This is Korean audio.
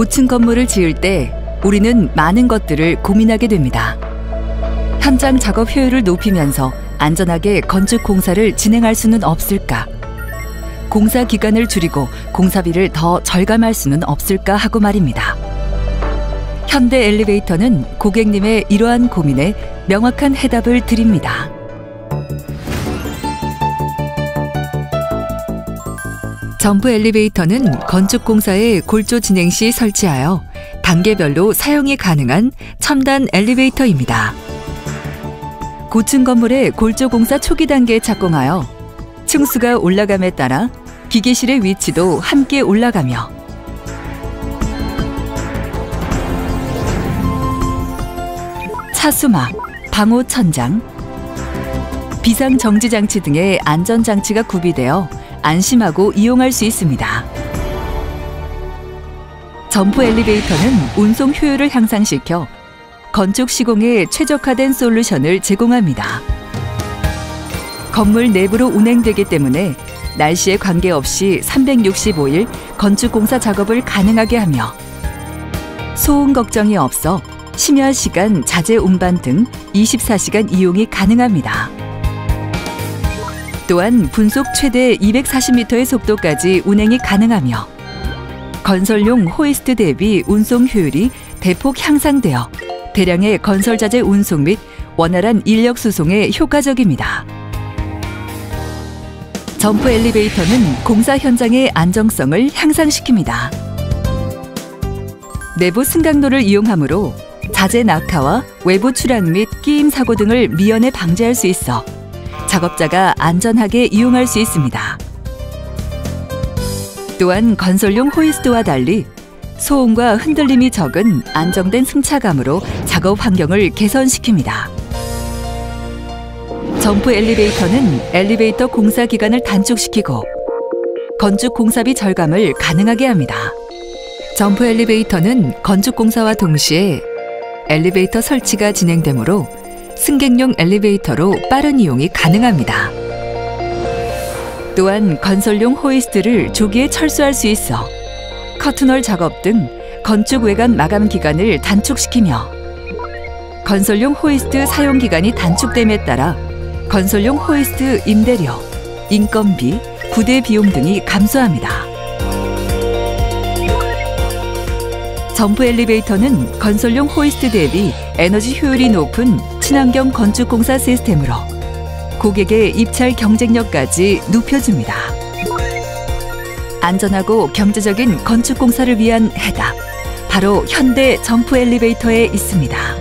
고층 건물을 지을 때 우리는 많은 것들을 고민하게 됩니다. 현장 작업 효율을 높이면서 안전하게 건축 공사를 진행할 수는 없을까? 공사 기간을 줄이고 공사비를 더 절감할 수는 없을까 하고 말입니다. 현대 엘리베이터는 고객님의 이러한 고민에 명확한 해답을 드립니다. 점프 엘리베이터는 건축 공사의 골조 진행 시 설치하여 단계별로 사용이 가능한 첨단 엘리베이터입니다. 고층 건물의 골조 공사 초기 단계에 착공하여 층수가 올라감에 따라 기계실의 위치도 함께 올라가며 차수막, 방호 천장, 비상 정지 장치 등의 안전 장치가 구비되어 안심하고 이용할 수 있습니다. 점프 엘리베이터는 운송 효율을 향상시켜 건축 시공에 최적화된 솔루션을 제공합니다. 건물 내부로 운행되기 때문에 날씨에 관계없이 365일 건축 공사 작업을 가능하게 하며 소음 걱정이 없어 심야 시간 자재 운반 등 24시간 이용이 가능합니다. 또한 분속 최대 240m의 속도까지 운행이 가능하며 건설용 호이스트 대비 운송 효율이 대폭 향상되어 대량의 건설 자재 운송 및 원활한 인력 수송에 효과적입니다. 점프 엘리베이터는 공사 현장의 안정성을 향상시킵니다. 내부 승강로를 이용하므로 자재 낙하와 외부 추락 및 끼임 사고 등을 미연에 방지할 수 있어 작업자가 안전하게 이용할 수 있습니다. 또한 건설용 호이스트와 달리 소음과 흔들림이 적은 안정된 승차감으로 작업 환경을 개선시킵니다. 점프 엘리베이터는 엘리베이터 공사 기간을 단축시키고 건축 공사비 절감을 가능하게 합니다. 점프 엘리베이터는 건축 공사와 동시에 엘리베이터 설치가 진행되므로 승객용 엘리베이터로 빠른 이용이 가능합니다. 또한 건설용 호이스트를 조기에 철수할 수 있어 커튼홀 작업 등 건축 외관 마감 기간을 단축시키며 건설용 호이스트 사용 기간이 단축됨에 따라 건설용 호이스트 임대료, 인건비, 부대 비용 등이 감소합니다. 점프 엘리베이터는 건설용 호이스트 대비 에너지 효율이 높은 친환경 건축 공사 시스템으로 고객의 입찰 경쟁력까지 높여줍니다. 안전하고 경제적인 건축 공사를 위한 해답. 바로 현대 점프 엘리베이터에 있습니다.